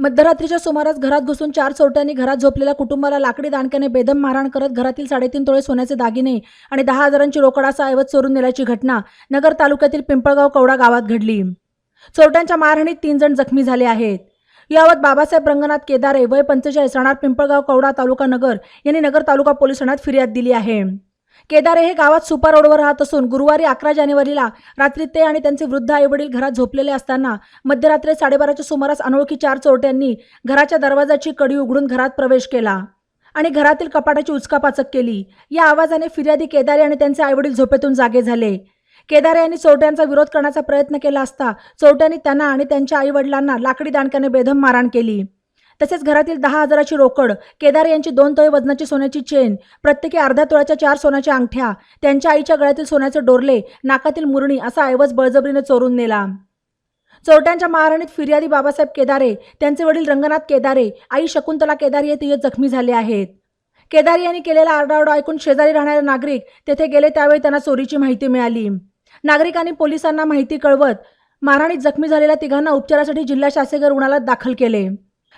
मध्यरात्रीच्या सुमारास घरात घुसून चार चोरट्यांनी घरात झोपलेल्या कुटुंबाला लाकडी दाणक्याने बेदम मारहाण करत घरातील साडेतीन तोळे सोन्याचे दागिने आणि दहा हजारांची रोकडाचा ऐवज चोरून नेल्याची घटना नगर तालुक्यातील पिंपळगाव कवडा गावात घडली. चोरट्यांच्या मारहाणीत तीन जण जखमी झाले आहेत. यावत बाबासाहेब रंगनाथ केदारे वय पंचेचाळीस राहणार पिंपळगाव कवडा तालुका नगर यांनी नगर तालुका पोलीस ठाण्यात फिर्याद दिली आहे. केदारे हे गावात सुपा रोडवर राहत असून गुरुवारी अकरा जानेवारीला रात्री ते आणि त्यांचे वृद्ध आईवडील घरात झोपलेले असताना मध्यरात्री साडेबाराच्या सुमारास अनोळखी चार चोरट्यांनी घराच्या दरवाजाची कडी उघडून घरात प्रवेश केला आणि घरातील कपाटाची उचकापाचक केली. या आवाजाने फिर्यादी केदारे आणि त्यांचे आईवडील झोपेतून जागे झाले. केदारे यांनी चोरट्यांचा विरोध करण्याचा प्रयत्न केला असता चोरट्यांनी त्यांना आणि त्यांच्या आईवडिलांना लाकडी दांडक्याने बेधम मारहाण केली. तसेच घरातील दहा हजाराची रोकड केदार यांची दोन तोळे वजनाची सोन्याची चेन प्रत्येकी अर्ध्या तोळ्याच्या चार सोन्याच्या अंगठ्या त्यांच्या आईच्या गळ्यातील सोन्याचे डोरले नाकातील मुरणी असा ऐवज बळजबरीने चोरून नेला. चोरट्यांच्या महाराणीत फिर्यादी बाबासाहेब केदारे त्यांचे वडील रंगनाथ केदारे आई शकुंतला केदारे हे तिघे जखमी झाले आहेत. केदारे यांनी केलेला आरडाओरडा ऐकून शेजारी राहणारे नागरिक तेथे गेले त्यावेळी त्यांना चोरीची माहिती मिळाली. नागरिकांनी पोलिसांना माहिती कळवत मारहाणीत जखमी झालेल्या तिघांना उपचारासाठी जिल्हा शासकीय रुग्णालयात दाखल केले.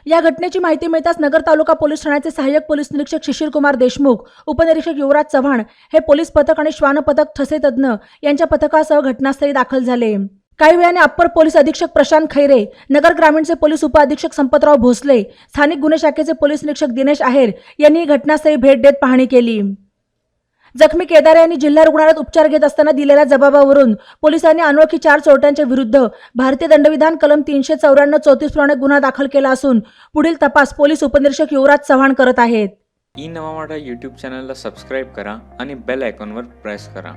या घटनेची माहिती मिळताच नगर तालुका पोलीस ठाण्याचे सहाय्यक पोलीस निरीक्षक शिशिरकुमार देशमुख उपनिरीक्षक युवराज चव्हाण हे पोलीस पथक आणि श्वान पथक ठसे तज्ज्ञ यांच्या पथकासह घटनास्थळी दाखल झाले. काही वेळाने अप्पर पोलीस अधीक्षक प्रशांत खैरे नगर ग्रामीणचे पोलीस उपअधीक्षक संपतराव भोसले स्थानिक गुन्हे शाखेचे पोलीस निरीक्षक दिनेश आहेर यांनी घटनास्थळी भेट देत पाहणी केली. जखमी केदार यांनी जिल्हा रुग्णालयात उपचार घेत असताना दिलेल्या जबाबावरून पोलिसांनी अनोळखी चार चोरट्यांच्या विरुद्ध भारतीय दंडविधान कलम तीनशे चौऱ्याण्णव चौतीस प्रमाणे गुन्हा दाखल केला असून पुढील तपास पोलीस उपनिरीक्षक युवराज चव्हाण करत आहेत. ई नवाडा यूट्यूब चॅनलला सबस्क्राईब करा आणि बेल आयकॉनवर प्रेस करा.